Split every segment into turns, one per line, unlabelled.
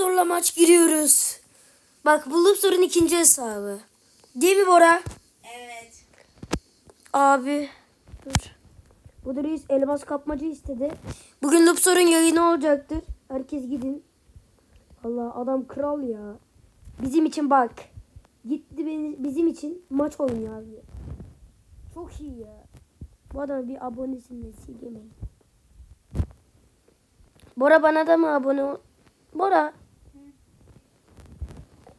Lupsor'la maç giriyoruz. Bak bu Lupsor'un ikinci hesabı. Değil mi Bora?
Evet.
Abi. Dur. Bu da reis elmas kapmacı istedi. Bugün Lupsor'un yayını olacaktır. Herkes gidin. Allah adam kral ya. Bizim için bak. Gitti beni, bizim için maç oynuyor abi. Çok iyi ya. Bu adam bir abonesini silgemeyin. Bora bana da mı abone ol? Bora.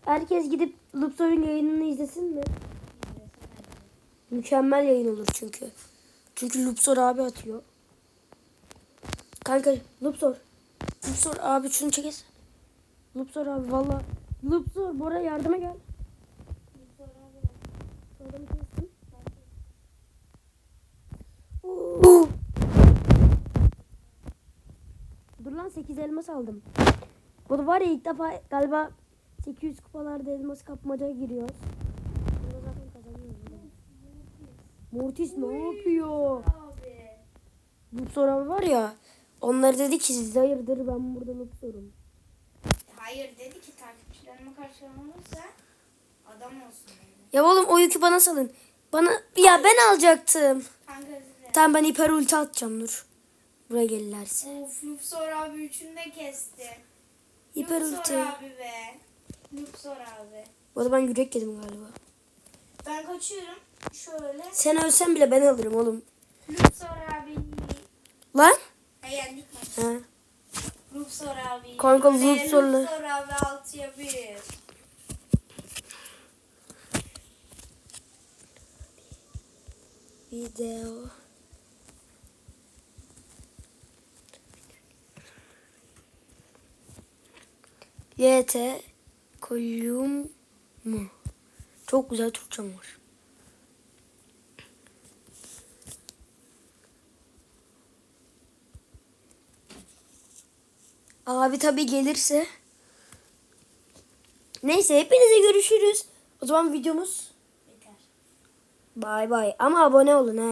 Herkes gidip Lupsor'un yayınını izlesin mi? Mükemmel yayın olur çünkü. Çünkü Lupsor abi atıyor. Kanka Lupsor. Lupsor abi şunu çekes. Lupsor abi valla. Lupsor Bora yardıma gel. Dur lan 8 elmas aldım. Bu da var ya ilk defa galiba 800 kupalarda elmas kapmaca giriyoruz. Bunu zaten kazanıyoruz. Mortis ne yapıyor?
Abi.
Luxor abi var ya. Onlar dedi ki siz hayırdır ben burada Luxor'um.
Hayır dedi ki takipçilerime karşılanırsa adam olsun dedi.
Ya oğlum o yükü bana salın. Bana ya ben alacaktım.
Kanka.
Tamam ben hiper ulti atacağım dur. Buraya gelirlerse.
Of Luxor abi üçünü de kesti.
Hiper
Luxor
ulti.
abi be. Luxor abi.
Bu arada ben yürek yedim galiba.
Ben kaçıyorum. Şöyle.
Sen ölsen bile ben alırım oğlum.
Luxor abi.
Lan?
Ha yendik maçı.
Ha.
Luxor abi.
Kanka, Luxor'la-
Luxor abi 6'ya 1.
Video. YT koyum mu? Çok güzel Türkçem var. Abi tabi gelirse. Neyse hepinize görüşürüz. O zaman videomuz
Biter.
bay bay. Ama abone olun ha.